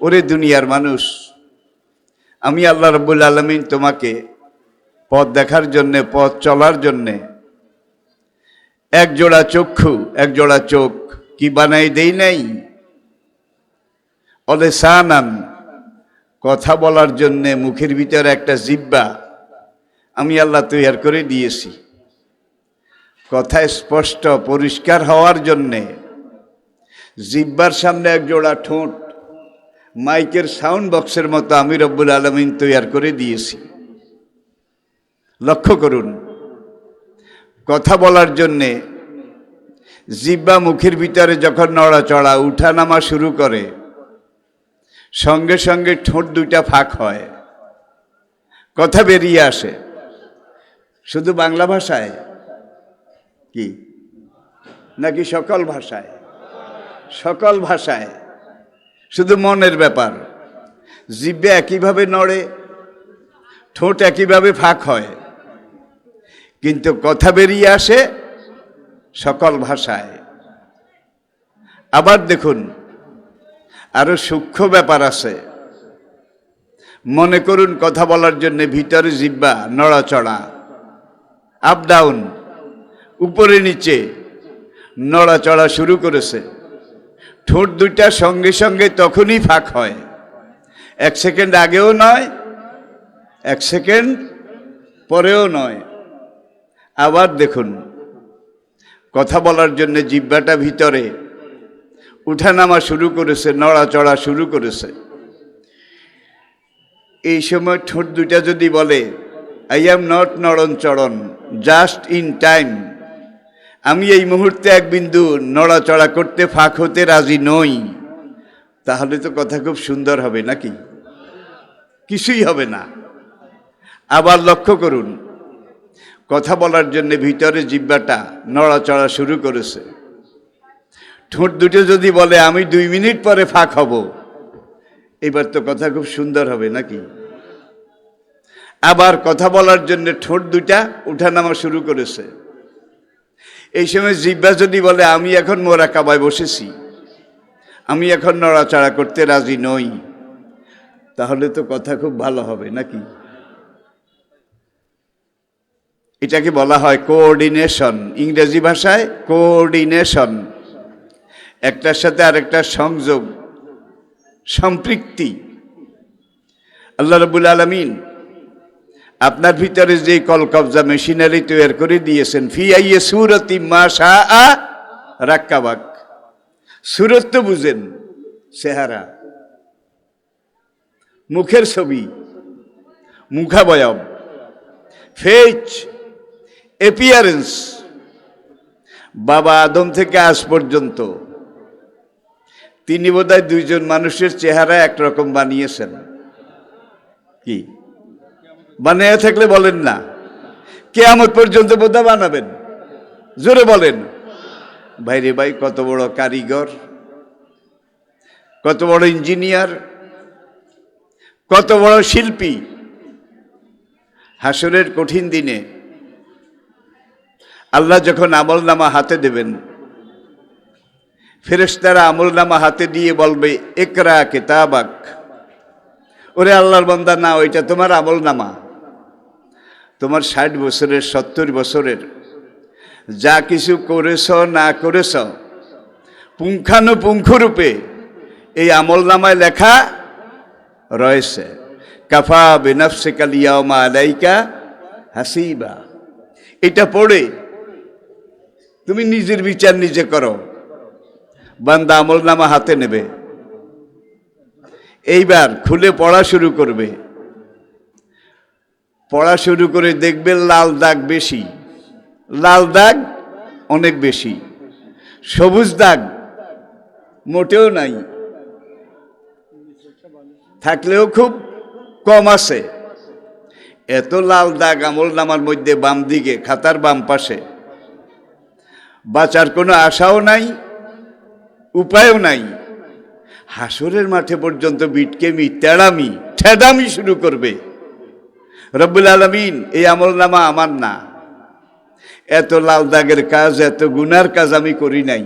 ওরে দুনিয়ার মানুষ, আমি আল্লাহ রব্বুল আলমিন তোমাকে পথ দেখার জন্যে, পথ চলার জন্যে এক জোড়া চক্ষু এক জোড়া চোখ কি বানাই দেই নাই? অলে সানান কথা বলার জন্যে মুখের ভিতরে একটা জিব্বা আমি আল্লাহ তৈয়ার করে দিয়েছি। কথা স্পষ্ট, পরিষ্কার হওয়ার জন্যে জিব্বার সামনে এক জোড়া ঠোঁট মাইকের সাউন্ড বক্সের মতো আমি রব্বুল আলমিন তৈয়ার করে দিয়েছি। লক্ষ্য করুন, কথা বলার জন্যে জিব্বা মুখের ভিতরে যখন নড়াচড়া, উঠানামা শুরু করে, সঙ্গে সঙ্গে ঠোঁট দুইটা ফাঁক হয়, কথা বেরিয়ে আসে। শুধু বাংলা ভাষায়? কি? নাকি সকল ভাষায়? সকল ভাষায়। শুধু মনের ব্যাপার। জিব্বে একইভাবে নড়ে, ঠোঁট একইভাবে ফাঁক হয়। কিন্তু কথা বেরিয়ে আসে সকল ভাষায়। আবার দেখুন, আরও সূক্ষ্ম ব্যাপার আছে। মনে করুন কথা বলার জন্য ভিতরে জিব্বা, নড়াচড়া। আপ ডাউন উপরে, নিচে, নড়াচড়া শুরু করেছে। ঠোঁট দুইটা সঙ্গে সঙ্গে তখনই ফাঁক হয়। এক সেকেন্ড আগেও নয়, এক সেকেন্ড পরেও নয়। আবার দেখুন, কথা বলার জন্য জিব্বাটা ভিতরে উঠানামা শুরু করেছে, নড়াচড়া শুরু করেছে। এই সময় ঠোঁট দুইটা যদি বলে আই এম নট নড়ন চড়ন জাস্ট ইন টাইম আমি এই মুহূর্তে এক বিন্দু নড়াচড়া করতে ফাঁক হতে রাজি নই। তাহলে তো কথা খুব সুন্দর হবে নাকি? কিছুই হবে না। আবার লক্ষ্য করুন, কথা বলার জন্য ভিতরে জিব্বাটা নড়াচড়া শুরু করেছে। ঠোঁট দুটো যদি বলে, আমি দুই মিনিট পরে ফাঁক হব। এবার তো কথা খুব সুন্দর হবে নাকি? আবার কথা বলার জন্য ঠোঁট দুইটা উঠানামা শুরু করেছে। এই সময় জিব্বা যদি বলে, আমি এখন মোরা কাবায় বসেছি, আমি এখন নড়াচড়া করতে রাজি নই, তাহলে তো কথা খুব ভালো হবে, নাকি? এটাকে বলা হয় কোঅর্ডিনেশন, ইংরেজি ভাষায় কোঅর্ডিনেশন। একটার সাথে আরেকটা সংযোগ, সম্পৃক্তি। আল্লাহ রবুল আলমিন আপনার ভিতরে যে কলকবজা মেশিনারি তৈরি করে দিয়েছেন ফি আইয়ে সুরতি মা শাহ রাক্কাবাক। সুরত তো বুঝেন, চেহারা। মুখের ছবি, মুখাবয়ব। ফেচ এপিয়ারেন্স বাবা আদম থেকে আজ পর্যন্ত তিনি বোধহয় দুইজন মানুষের চেহারা একরকম বানিয়েছেন। কি? বানিয়ে থাকলে বলেন না। কে কেয়ামত পর্যন্ত বোধহয় বানাবেন। জোরে বলেন। ভাইরে ভাই, কত বড় কারিগর, কত বড় ইঞ্জিনিয়ার, কত বড় শিল্পী। হাসরের কঠিন দিনে আল্লাহ যখন আমল নামা হাতে দেবেন, ফেরেশতারা আমল নামা হাতে দিয়ে বলবে একরা কেতাবাক। ওরে আল্লাহর বন্দা, না, ওইটা তোমার আমল নামা তোমার ষাট বছরের, সত্তর বছরের। যা কিছু করেছ, না করেছ, পুঙ্খানুপুঙ্খরূপে এই আমল নামায় লেখা রয়েছে। কাফা বেনাফসে কালিয়ামা আলাইকা হাসিবা। এটা পড়ে তুমি নিজের বিচার নিজে করো। বান্দা আমল নামা হাতে নেবে। এইবার খুলে পড়া শুরু করবে। পড়া শুরু করে দেখবেন লাল দাগ বেশি। লাল দাগ অনেক বেশি। সবুজ দাগ মোটেও নাই। থাকলেও খুব কম আছে। এত লাল দাগ আমল নামার মধ্যে বাম দিকে, খাতার বাম পাশে। বাঁচার কোনো আশাও নাই, উপায়ও নাই। হাসরের মাঠে পর্যন্ত বিটকেমি তেড়ামি, ঠেডামি শুরু করবে। রব্বুল আলমিন, এই আমল নামা আমার না। এত লাল দাগের কাজ, এত গুনার কাজ আমি করি নাই।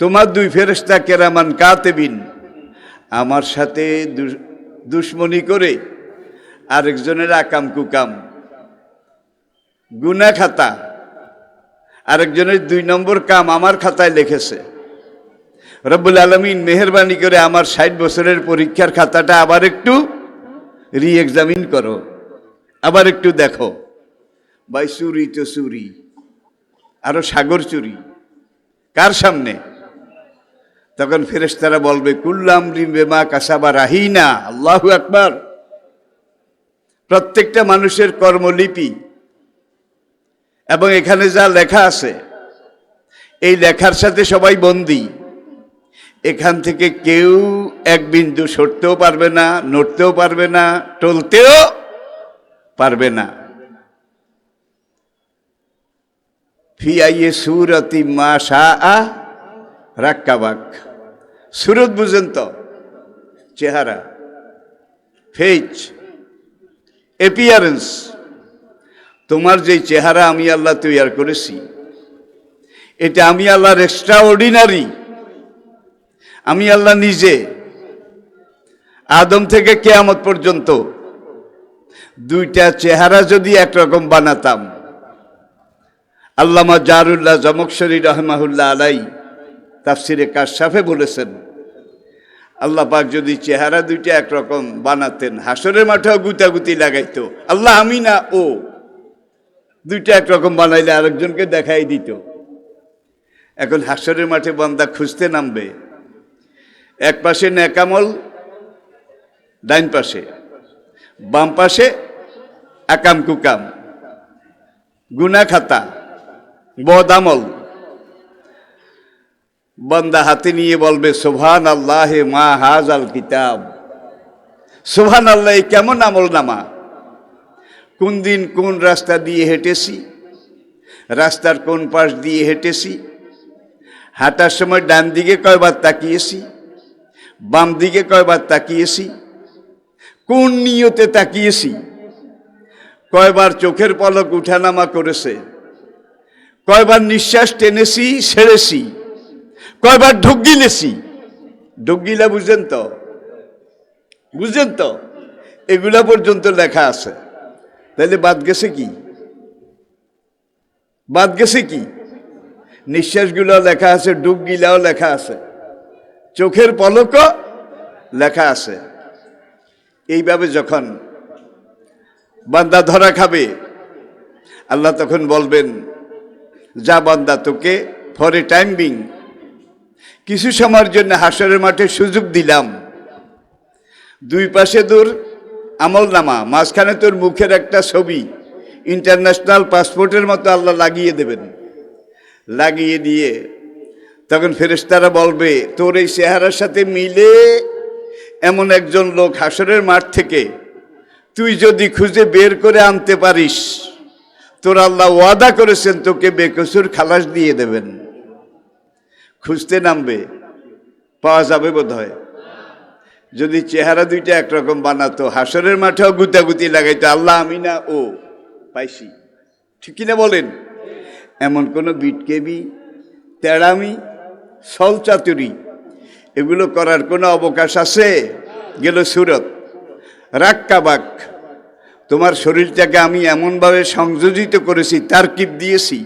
তোমার দুই ফেরেস্তা কেরামান কাতেবিন, আমার সাথে দুশ্মনী করে আরেকজনের আকাম কুকাম। গুনা খাতা, আরেকজনের দুই নম্বর কাম আমার খাতায় লিখেছে। রব্বুল আলমিন মেহরবানি করে আমার ষাট বছরের পরীক্ষার খাতাটা আবার একটু রি এক্সামিন করো। আবার একটু দেখো। ভাই চুরি তো চুরি আরও সাগর চুরি, কার সামনে? তখন ফেরেশতারা বলবে, কুল্লাম বেমা কাসাবা রাহিনা। আল্লাহু আকবার। প্রত্যেকটা মানুষের কর্মলিপি এবং এখানে যা লেখা আছে, এই লেখার সাথে সবাই বন্দী। এখান থেকে কেউ এক বিন্দু সরতেও পারবে না, নড়তেও পারবে না, টলতেও পারবে না। ফি সুরতি মা আ রাক্কাবাক। সুরত বুঝেন তো, চেহারা, ফেজ এপিয়ারেন্স তোমার যে চেহারা আমি আল্লাহ তৈয়ার করেছি, এটা আমি আল্লাহর এক্সট্রা অর্ডিনারি আমি আল্লাহ নিজে আদম থেকে কেয়ামত পর্যন্ত দুইটা চেহারা যদি একরকম বানাতাম, আল্লামা জারুল্লাহ জমকশরী রহমাহুল্লাহ আলাই তাফসিরে কাশাফে বলেছেন, আল্লাহ পাক যদি চেহারা দুইটা একরকম বানাতেন, হাসরের মাঠেও গুতাগুতি লাগাইতো, আল্লাহ আমি না, ও। দুইটা একরকম বানাইলে আরেকজনকে দেখাই দিত। এখন হাসরের মাঠে বান্দা খুঁজতে নামবে। এক পাশে ন্যাকামল ডাইন পাশে। বাম পাশে একাম কুকাম। গুনা খাতা, বদামল। বন্দা হাতে নিয়ে বলবে সোভান আল্লাহ মা হাজ আল কিতাব। সোভান আল্লাহ কেমন আমল নামা কোন দিন কোন রাস্তা দিয়ে হেঁটেছি? রাস্তার কোন পাশ দিয়ে হেঁটেছি? হাঁটার সময় ডান দিকে কয়বার তাকিয়েছি? বাম দিকে কয়বার তাকিয়েছি? কোন নিয়তে তাকিয়েছি? কয়বার চোখের পলক উঠানামা করেছে? কয়বার নিঃশ্বাস টেনেছি, ছেড়েছি? কয়বার ঢুক গিলেছি? ঢুক গিলা বুঝেন তো? বুঝেন তো? এগুলা পর্যন্ত লেখা আছে। তাহলে বাদ গেছে কি? বাদ গেছে কি? নিঃশ্বাসগুলো লেখা আছে ডুব গিলাও লেখা আছে। চোখের পলকও লেখা আছে। এইভাবে যখন বান্দা ধরা খাবে, আল্লাহ তখন বলবেন, যা বান্দা তোকে ফর এ টাইম বিং কিছু সময়ের জন্য হাসরের মাঠে সুযোগ দিলাম। দুই পাশে তোর আমল নামা, মাঝখানে তোর মুখের একটা ছবি ইন্টারন্যাশনাল পাসপোর্টের মতো আল্লাহ লাগিয়ে দেবেন। লাগিয়ে দিয়ে তখন ফেরেশতারা বলবে, তোর এই চেহারার সাথে মিলে এমন একজন লোক হাসরের মাঠ থেকে। তুই যদি খুঁজে বের করে আনতে পারিস, তোর আল্লাহ ওয়াদা করেছেন তোকে বেকসুর খালাস দিয়ে দেবেন। খুঁজতে নামবে, পাওয়া যাবে বোধ হয় যদি চেহারা দুইটা একরকম বানাতো, হাসরের মাঠেও গুতাগুতি লাগাইতো, আল্লাহ আমি না, ও, পাইছি। ঠিক কিনা বলেন? এমন কোনো বিটকেবি, তেড়ামি সল চাতুরি এগুলো করার কোনো অবকাশ আছে? গেল সুরত। রাক্কাবাক। তোমার শরীরটাকে আমি এমনভাবে সংযোজিত করেছি, তারকিব দিয়েছি।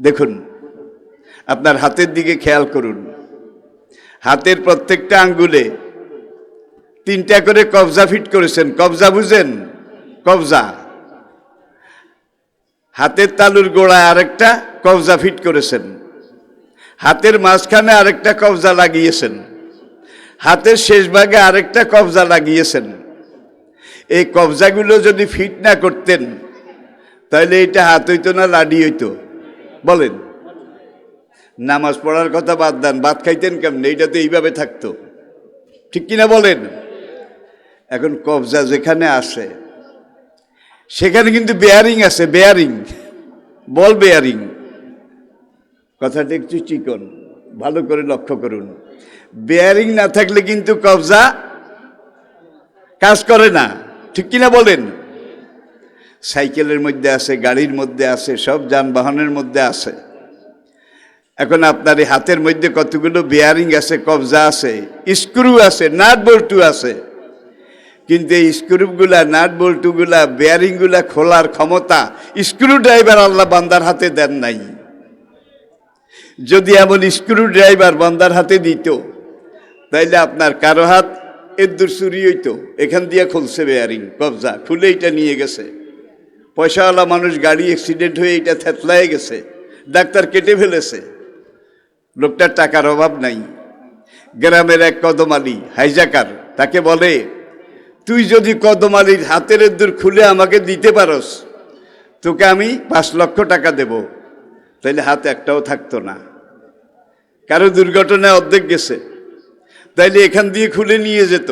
দেখুন, আপনার হাতের দিকে খেয়াল করুন। হাতের প্রত্যেকটা আঙ্গুলে তিনটা করে কবজা ফিট করেছেন। কবজা বুঝেন? কবজা। হাতের তালুর গোড়ায় আরেকটা কবজা ফিট করেছেন। হাতের মাঝখানে আরেকটা কবজা লাগিয়েছেন। হাতের শেষ ভাগে আরেকটা কবজা লাগিয়েছেন। এই কবজাগুলো যদি ফিট না করতেন, তাহলে এটা হাত হইতো না, লাডি হইতো। বলেন। নামাজ পড়ার কথা বাদ দেন, ভাত খাইতেন কেমন? এইটা তো এইভাবে থাকতো। ঠিক কিনা বলেন? এখন কবজা যেখানে আছে, সেখানে কিন্তু বেয়ারিং আছে বেয়ারিং বল বেয়ারিং কথাটা একটু চিকন, ভালো করে লক্ষ্য করুন। বেয়ারিং না থাকলে কিন্তু কবজা কাজ করে না, ঠিক কিনা বলেন? সাইকেলের মধ্যে আছে, গাড়ির মধ্যে আছে, সব যানবাহনের মধ্যে আছে। এখন আপনার এই হাতের মধ্যে কতগুলো বেয়ারিং আছে, কবজা আছে স্ক্রু আছে নাট বল্টু আছে। কিন্তু এই স্ক্রুগুলা নাট বল্টুগুলা বেয়ারিংগুলা খোলার ক্ষমতা স্ক্রু ড্রাইভার আল্লাহ বান্দার হাতে দেন নাই। যদি এমন স্ক্রু ড্রাইভার বন্দার হাতে দিত, তাইলে আপনার কারও হাত এদ্দুর চুরি হইতো। এখান দিয়ে খুলছে বেয়ারিং কবজা, খুলে এটা নিয়ে গেছে। পয়সাওয়ালা মানুষ গাড়ি অ্যাক্সিডেন্ট হয়ে এটা থেতলায় গেছে, ডাক্তার কেটে ফেলেছে। লোকটার টাকার অভাব নাই। গ্রামের এক কদমালি, হাইজাকার, তাকে বলে, তুই যদি কদমালির হাতের দূর খুলে আমাকে দিতে পারস, তোকে আমি পাঁচ লক্ষ টাকা দেব। তাইলে হাত একটাও থাকতো না। কারও দুর্ঘটনায় অর্ধেক গেছে। তাইলে এখান দিয়ে খুলে নিয়ে যেত।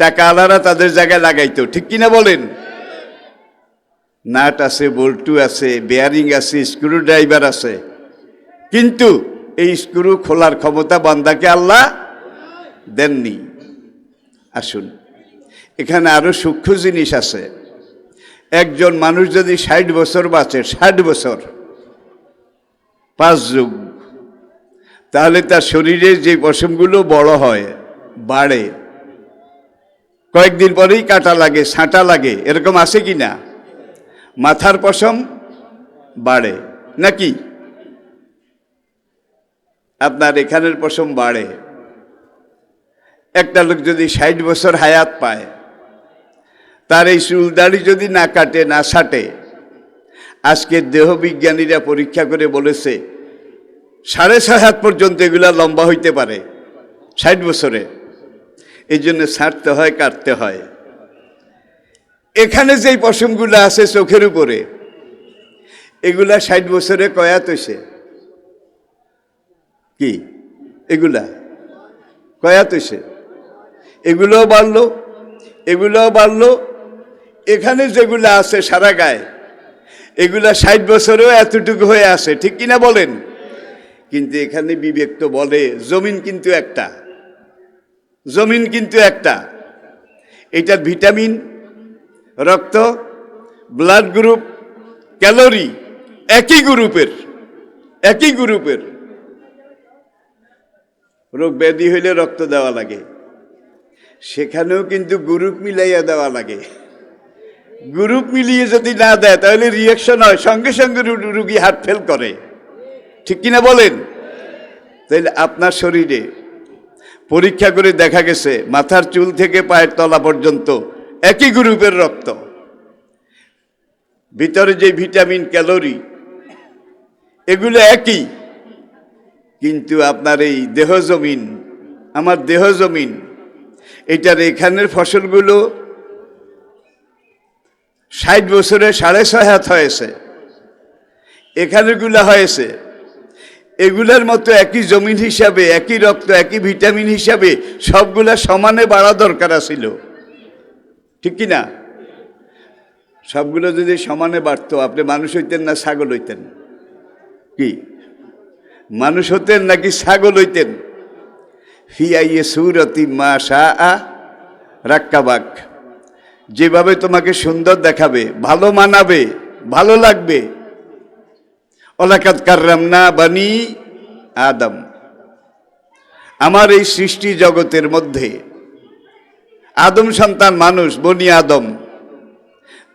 টাকা আলারা তাদের জায়গায় লাগাইতো। ঠিক কিনা বলেন? নাট আছে, বল্টু আছে, বেয়ারিং আছে স্ক্রু ড্রাইভার আছে। কিন্তু এই স্ক্রু খোলার ক্ষমতা বান্দাকে আল্লাহ দেননি। আসুন, এখানে আরও সূক্ষ্ম জিনিস আছে। একজন মানুষ যদি ষাট বছর বাঁচে, ষাট বছর পাঁচ যুগ। তাহলে তার শরীরে যে পশমগুলো বড় হয়, বাড়ে, কয়েকদিন পরেই কাটা লাগে ছাঁটা লাগে, এরকম আছে কি না? মাথার পশম বাড়ে, নাকি? আপনার এখানের পশম বাড়ে। একটা লোক যদি ষাট বছর হায়াত পায়, তার এই চুলদাড়ি যদি না কাটে, না ছাটে আজকে দেহবিজ্ঞানীরা পরীক্ষা করে বলেছে, সাড়ে ছয় হাত পর্যন্ত এগুলা লম্বা হইতে পারে, ষাট বছরে। এই জন্য ছাড়তে হয়, কাটতে হয়। এখানে যেই পশমগুলো আছে চোখের উপরে, এগুলা ষাট বছরে কয়াত হয়েছে কি? এগুলা কয়াত হয়েছে এগুলোও বাড়লো এগুলোও বাড়লো, এখানে যেগুলো আছে সারা গায়ে এগুলা ষাট বছরেও এতটুকু হয়ে আছে, ঠিক কিনা বলেন? কিন্তু এখানে বিবেক তো বলে, জমিন কিন্তু একটা। জমিন কিন্তু একটা। এটার ভিটামিন, রক্ত, ব্লাড গ্রুপ, ক্যালোরি, একই গ্রুপের একই গ্রুপের। রোগ ব্যাধি হইলে রক্ত দেওয়া লাগে। সেখানেও কিন্তু গ্রুপ মিলাইয়া দেওয়া লাগে। গ্রুপ মিলিয়ে যদি না দেয়, তাহলে রিয়াকশন হয়, সঙ্গে সঙ্গে রুগী হার্ট ফেল করে। ঠিক কিনা বলেন? তাহলে আপনার শরীরে পরীক্ষা করে দেখা গেছে, মাথার চুল থেকে পায়ের তলা পর্যন্ত একই গ্রুপের রক্ত। ভিতরে যে ভিটামিন, ক্যালোরি, এগুলো একই। কিন্তু আপনার এই দেহ জমিন, আমার দেহ জমিন, এটার এখানের ফসলগুলো ষাট বছরে সাড়ে ছয় হাত হয়েছে। এখানেগুলো হয়েছে। এগুলার মতো একই জমিন হিসাবে, একই রক্ত, একই ভিটামিন হিসাবে সবগুলা সমানে বাড়া দরকার ছিল ঠিক কি না সবগুলো যদি সমানে বাড়তো, আপনি মানুষ হইতেন না ছাগল হইতেন? কি? মানুষ হতেন নাকি ছাগল হইতেন? ফিয়াইয়ে সুরতি মা শাহ রাক্কাবাক। যেভাবে তোমাকে সুন্দর দেখাবে, ভালো মানাবে, ভালো লাগবে। অলাকাত কার্রাম না বানি আদম। আমার এই সৃষ্টি জগতের মধ্যে আদম সন্তান মানুষ, বনি আদম,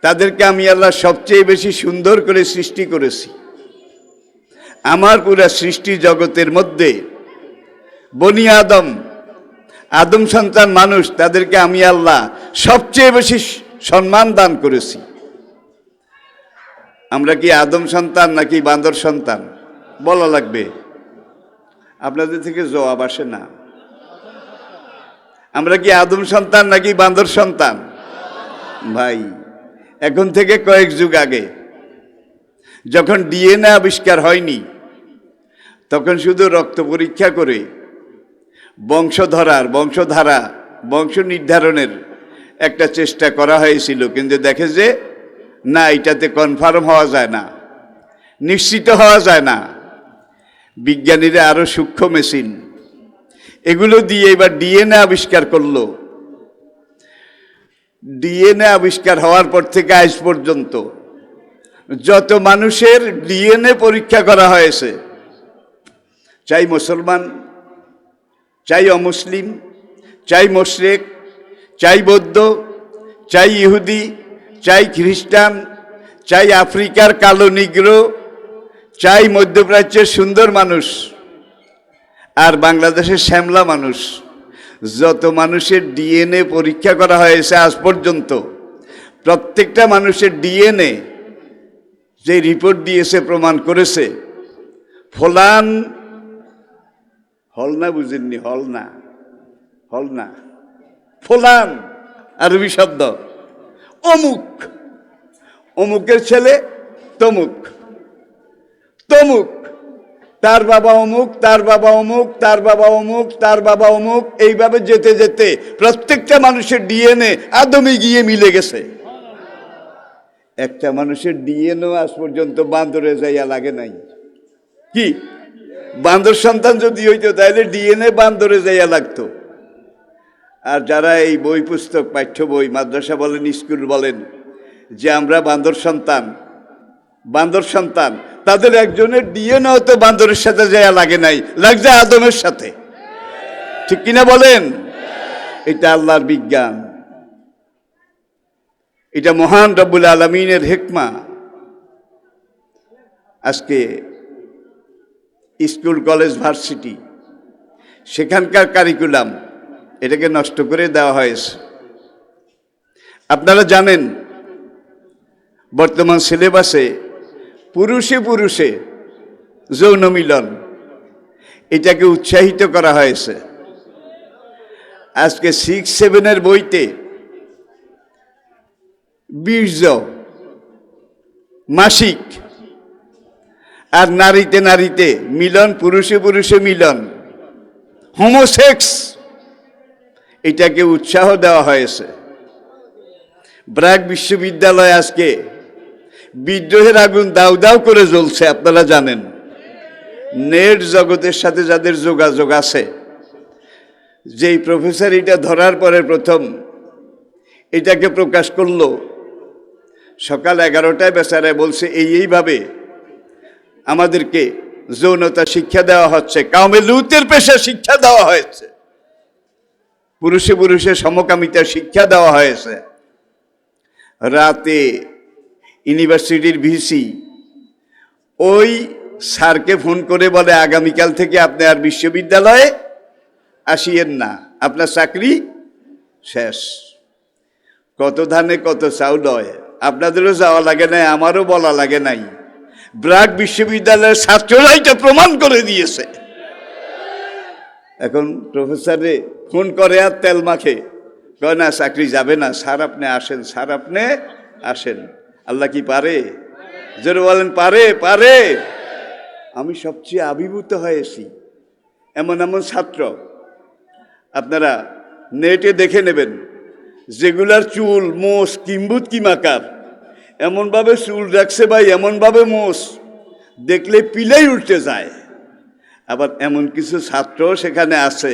তাদেরকে আমি আল্লাহ সবচেয়ে বেশি সুন্দর করে সৃষ্টি করেছি। আমার পুরা সৃষ্টি জগতের মধ্যে বনি আদম আদম সন্তান মানুষ, তাদেরকে আমি আল্লাহ সবচেয়ে বেশি সম্মান দান করেছি। আমরা কি আদম সন্তান নাকি বান্দর সন্তান? বলা লাগবে। আপনাদের থেকে জবাব আসে না। আমরা কি আদম সন্তান নাকি বান্দর সন্তান? ভাই, এখন থেকে কয়েক যুগ আগে যখন ডিএনএ আবিষ্কার হয়নি, তখন শুধু রক্ত পরীক্ষা করে বংশধরার, বংশধারা, বংশ নির্ধারণের একটা চেষ্টা করা হয়েছিল। কিন্তু দেখে যে, না, এটাতে কনফার্ম হওয়া যায় না, নিশ্চিত হওয়া যায় না। বিজ্ঞানীরা আরও সূক্ষ্ম মেশিন এগুলো দিয়ে এবার ডিএনএ আবিষ্কার করল। ডিএনএ আবিষ্কার হওয়ার পর থেকে আজ পর্যন্ত যত মানুষের ডিএনএ পরীক্ষা করা হয়েছে, চাই মুসলমান চাই অমুসলিম, চাই মোশরেক, চাই বৌদ্ধ, চাই ইহুদি, চাই খ্রিস্টান, চাই আফ্রিকার কালো নিগ্রো, চাই মধ্যপ্রাচ্যের সুন্দর মানুষ আর বাংলাদেশের শ্যামলা মানুষ। যত মানুষের ডিএনএ পরীক্ষা করা হয়েছে আজ পর্যন্ত, প্রত্যেকটা মানুষের ডিএনএ যে রিপোর্ট দিয়েছে, প্রমাণ করেছে, ফলান হল না বুঝেননি, হল না। হল না। ফলান, আরবি শব্দ। অমুক। অমুকের ছেলে তমুক। তমুক। তার বাবা অমুক, তার বাবা অমুক, তার বাবা অমুক, তার বাবা অমুক, এইভাবে যেতে যেতে প্রত্যেকটা মানুষের ডিএনএ আদমে গিয়ে মিলে গেছে। একটা মানুষের ডিএনও আজ পর্যন্ত বান্দরে যাইয়া লাগে নাই। কি? বান্দর সন্তান যদি হইতো তাহলে ডিএনএ বান্দরে যাইয়া লাগতো। আর যারা এই বই পুস্তক, পাঠ্য বই, মাদ্রাসা বলেন, স্কুল বলেন, যে আমরা বান্দর সন্তান বান্দর সন্তান, তাদের একজনের ডিএনএ তো বান্দরের সাথে যাইয়া লাগে নাই, লাগছে আদমের সাথে। ঠিক কিনা বলেন? এটা আল্লাহর বিজ্ঞান। এটা মহান রব্বুল আলমিনের হেকমা। আজকে স্কুল, কলেজ, ভার্সিটি। সেখানকার কারিকুলাম, এটাকে নষ্ট করে দেওয়া হয়েছে। আপনারা জানেন, বর্তমান সিলেবাসে পুরুষে পুরুষে যৌন মিলন, এটাকে উৎসাহিত করা হয়েছে। আজকে সিক্স সেভেনের বইতে বীর্য, মাসিক আর নারীতে নারীতে, মিলন, পুরুষে পুরুষে মিলন। হোমোসেক্স এটাকে উৎসাহ দেওয়া হয়েছে। ব্র্যাক বিশ্ববিদ্যালয় আজকে বিদ্রোহের আগুন দাউ দাউ করে জ্বলছে, আপনারা জানেন। নেট জগতের সাথে যাদের যোগাযোগ আছে, যেই প্রফেসর এটা ধরার পরে প্রথম এটাকে প্রকাশ করল। সকাল এগারোটায় বেচারায় বলছে, এই এইভাবে আমাদেরকে যৌনতা শিক্ষা দেওয়া হচ্ছে কাউমে লুতের পেশা শিক্ষা দেওয়া হয়েছে, পুরুষে পুরুষে সমকামিতা শিক্ষা দেওয়া হয়েছে। রাতে ইউনিভার্সিটির ভিসি ওই স্যারকে ফোন করে বলে, আগামীকাল থেকে আপনি আর বিশ্ববিদ্যালয়ে আসিয়েন না, আপনার চাকরি শেষ। কত ধানে কত চাউল হয়, আপনাদেরও যাওয়া লাগে নাই, আমারও বলা লাগে নাই। ব্রাক বিশ্ববিদ্যালয়ের ছাত্ররাই তো প্রমাণ করে দিয়েছে। এখন প্রফেসরে ফোন করে আর তেল মাখে। কয়, না, চাকরি যাবে না। স্যার আপনি আসেন, স্যার আপনি আসেন। আল্লাহ কি পারে? জোরে বলেন, পারে পারে। আমি সবচেয়ে আবির্ভূত হয়েছি। এমন এমন ছাত্র। আপনারা নেটে দেখে নেবেন। যেগুলার চুল, মোষ, কিম্বুত, কিমাকার। এমনভাবে চুল রাখছে ভাই, এমনভাবে মোষ। দেখলে পিলেই উঠতে যায়। আবার এমন কিছু ছাত্র সেখানে আছে,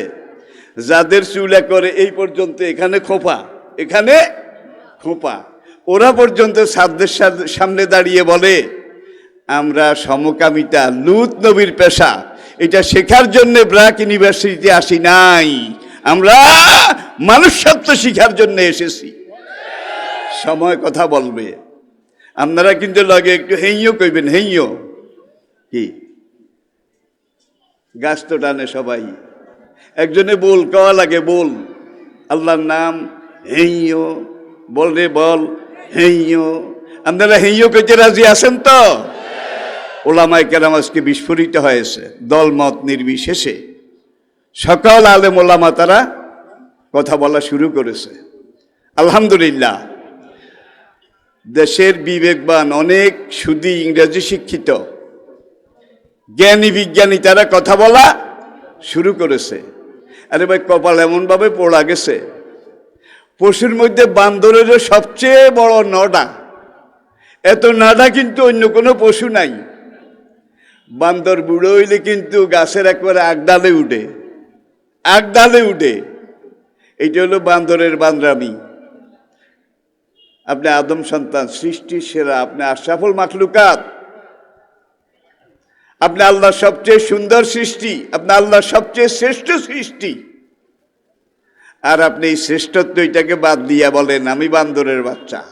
যাদের চুলে করে এই পর্যন্ত এখানে খোপা এখানে খোপা। ওরা পর্যন্ত ছাত্রদের সামনে দাঁড়িয়ে বলে, আমরা সমকামিতা, লুত নবীর পেশা। এটা শেখার জন্য ব্রাক ইউনিভার্সিটিতে আসি নাই। আমরা মানুষত্ব শিখার জন্য এসেছি। সময় কথা বলবে। আপনারা কিন্তু লগে একটু হেইও কইবেন হেইও কি? গাছ তো টানে সবাই। একজনে বল, কওয়া লাগে বল। আল্লাহর নাম হেইও বল রে বল হেইও আপনারা হেইও কইতে রাজি আছেন তো? ওলামায় কেরাম আজকে বিস্ফোরিত হয়েছে, দলমত নির্বিশেষে। সকল আলেম ওলামা তারা কথা বলা শুরু করেছে। আলহামদুলিল্লাহ। দেশের বিবেকবান, অনেক সুদী ইংরেজি শিক্ষিত। জ্ঞানী বিজ্ঞানী, তারা কথা বলা শুরু করেছে। আরে ভাই, কপাল এমনভাবে পড়া গেছে। পশুর মধ্যে বান্দরেরও সবচেয়ে বড় নডা। এত নাডা কিন্তু অন্য কোনো পশু নাই। বান্দর বুড়ো হইলে কিন্তু গাছের একবারে আগডালে উঠে। আগডালে উঠে। এইটা হলো বান্দরের বান্দরামি। আপনি আদম সন্তান সৃষ্টির সেরা, আপনি আশরাফুল মাখলুকাত। আপনি আল্লাহ সবচেয়ে সুন্দর সৃষ্টি, আপনি আল্লাহ সবচেয়ে শ্রেষ্ঠ সৃষ্টি। আর আপনি এই শ্রেষ্ঠত্ব এটাকে বাদ দিয়া বলেন, আমি বান্দরের বাচ্চা।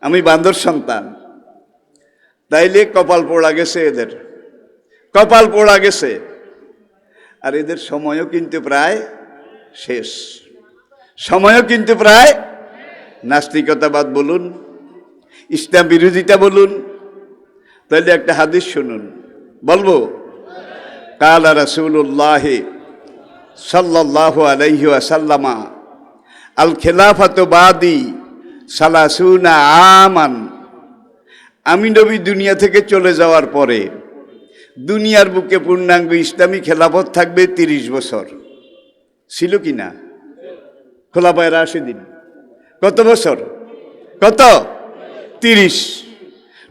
আমি বান্দর সন্তান। তাইলে কপাল পোড়া গেছে এদের। কপাল পোড়া গেছে। আর এদের সময়ও কিন্তু প্রায় শেষ। সময়ও কিন্তু প্রায় নাস্তিকতাবাদ বলুন, ইসলাম বিরোধিতা বলুন, তাহলে একটা হাদিস শুনুন। বলব, কালা রাসূলুল্লাহ সাল্লাল্লাহু আলাইহি ওয়াসাল্লামা, আল খেলাফাত বাদি সালাসুনা আমান। আমি নবী দুনিয়া থেকে চলে যাওয়ার পরে দুনিয়ার বুকে পূর্ণাঙ্গ ইসলামী খেলাফত থাকবে তিরিশ বছর। ছিল কি না? খোলাপায় রাশিদিন। কত বছর? কত? তিরিশ।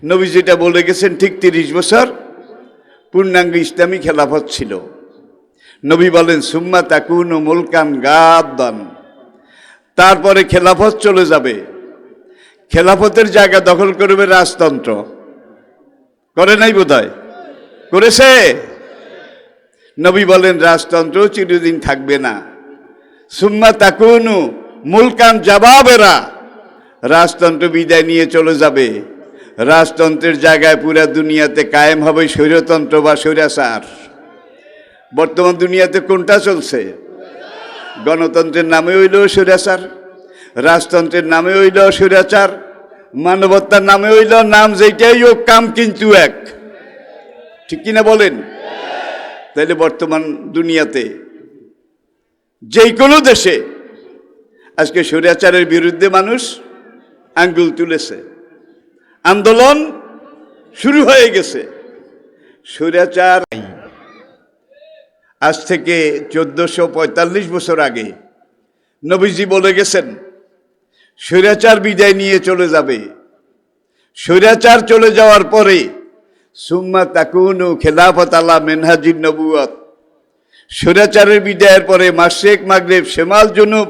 নবী যেটা বলে গেছেন ঠিক তিরিশ বছর পূর্ণাঙ্গ ইসলামী খেলাফত ছিল। নবী বলেন, সুম্মা তাকুন ও মুলকান গাদ্দান। তারপরে খেলাফত চলে যাবে। খেলাফতের জায়গা দখল করবে রাজতন্ত্র। করে নাই বোধহয়? করেছে? নবী বলেন, রাজতন্ত্র চিরদিন থাকবে না। সুম্মা তাকুনু মুলকান জবাবেরা। রাজতন্ত্র বিদায় নিয়ে চলে যাবে। রাজতন্ত্রের জায়গায় পুরা দুনিয়াতে কায়েম হবে স্বৈরতন্ত্র বা স্বৈরাচার। বর্তমান দুনিয়াতে কোনটা চলছে? গণতন্ত্রের নামে হইল স্বৈরাচার, রাজতন্ত্রের নামে হইল স্বৈরাচার, মানবতার নামে হইল নাম যেটাই হোক, কাম কিন্তু এক। ঠিক কিনা বলেন? তাইলে বর্তমান দুনিয়াতে যে কোনো দেশে আজকে স্বৈরাচারের বিরুদ্ধে মানুষ আঙ্গুল তুলেছে। আন্দোলন শুরু হয়ে গেছে। স্বৈরাচার আজ থেকে চোদ্দশো পঁয়তাল্লিশ বছর আগে নবীজি বলে গেছেন, স্বৈরাচার বিদায় নিয়ে চলে যাবে। স্বৈরাচার চলে যাওয়ার পরে, সুম্মা তাকুনু খেলাফত আল্লাহ মেনহাজির নবুয়ত স্বৈরাচারের বিদায়ের পরে মাসেক, মাগরেব, শেমাল, জনুব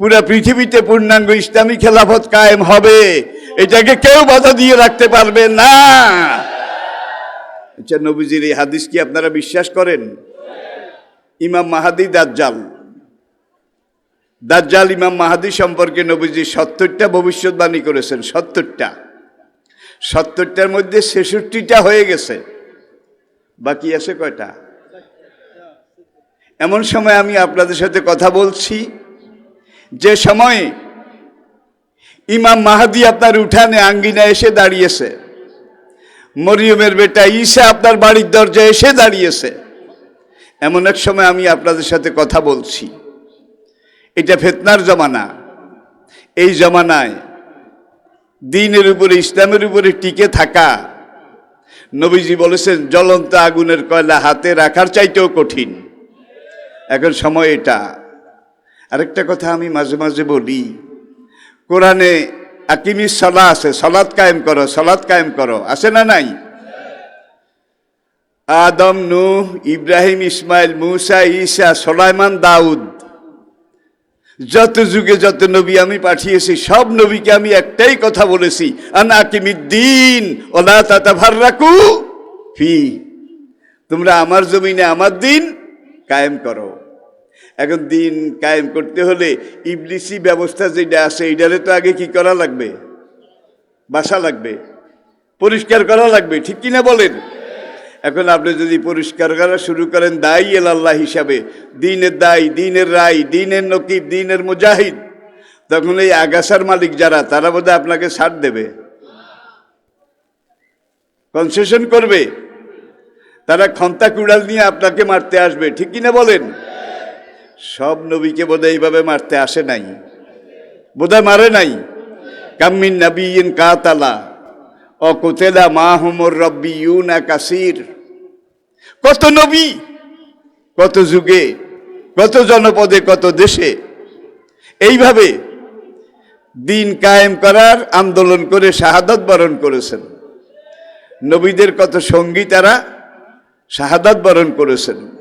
পুরা পৃথিবীতে পূর্ণাঙ্গ ইসলামী খেলাফত কায়েম হবে। এটাকে কেউ বাধা দিয়ে রাখতে পারবে না। আচ্ছা নবীজির এই হাদিস কি আপনারা বিশ্বাস করেন? ইমাম মাহাদি দাজ্জাল। দাজ্জাল ইমাম মাহাদি সম্পর্কে নবীজি সত্তরটা ভবিষ্যৎবাণী করেছেন, সত্তরটা। সত্তরটার মধ্যে ছেষট্টিটা হয়ে গেছে। বাকি আছে কয়টা? এমন সময় আমি আপনাদের সাথে কথা বলছি। যে সময়ে ইমাম মাহাদি আপনার উঠানে আঙ্গিনা এসে দাঁড়িয়েছে, মরিয়মের বেটা ঈসা আপনার বাড়ির দরজায় এসে দাঁড়িয়েছে, এমন এক সময় আমি আপনাদের সাথে কথা বলছি। এটা ফেতনার জমানা। এই জমানায় দিনের উপরে, ইসলামের উপরে টিকে থাকা নবীজি বলেছেন, জ্বলন্ত আগুনের কয়লা হাতে রাখার চাইতেও কঠিন। এখন সময় এটা। আরেকটা কথা আমি মাঝে মাঝে বলি, কোরআনে আকিমি সলা আছে সলাৎ কায়েম করো সলাৎ কায়েম করো, আছে না নাই? আদম, নূহ, ইব্রাহিম, ইসমাইল, মুসা, ঈসা, সোলাইমান, দাউদ, যত যুগে যত নবী আমি পাঠিয়েছি, সব নবীকে আমি একটাই কথা বলেছি রাখু ফি, তোমরা আমার জমিনে আমার দিন কায়েম করো। এখন দিন কায়েম করতে হলে ইবলিসি ব্যবস্থা যেটা আছে এইটারে তো আগে কি করা লাগবে? বাসা লাগবে। পরিষ্কার করা লাগবে, ঠিক কিনা বলেন? এখন আপনি যদি পরিষ্কার করা শুরু করেন, দায়ী এল আল্লাহ হিসাবে, দিনের দায়ী, দিনের রায়, দিনের নকিব, দিনের মুজাহিদ, তখন এই আগাছার মালিক যারা, তারা বোধহয় আপনাকে ছাড় দেবে। কনসেশন করবে। তারা খন্তা কুড়াল নিয়ে আপনাকে মারতে আসবে, ঠিক কিনা বলেন? সব নবীকে বোধহয় এইভাবে মারতে আসে নাই। বোধহয় মারে নাই। কাম্মিন নবীন কাতালা। অকুতেলা মাহমুর রব্বি ইউনা কাসির। কত নবী, কত যুগে, কত জনপদে, কত দেশে এইভাবে দিন কায়েম করার, আন্দোলন করে শাহাদত বরণ করেছেন। নবীদের কত সঙ্গী তারা শাহাদাত বরণ করেছেন।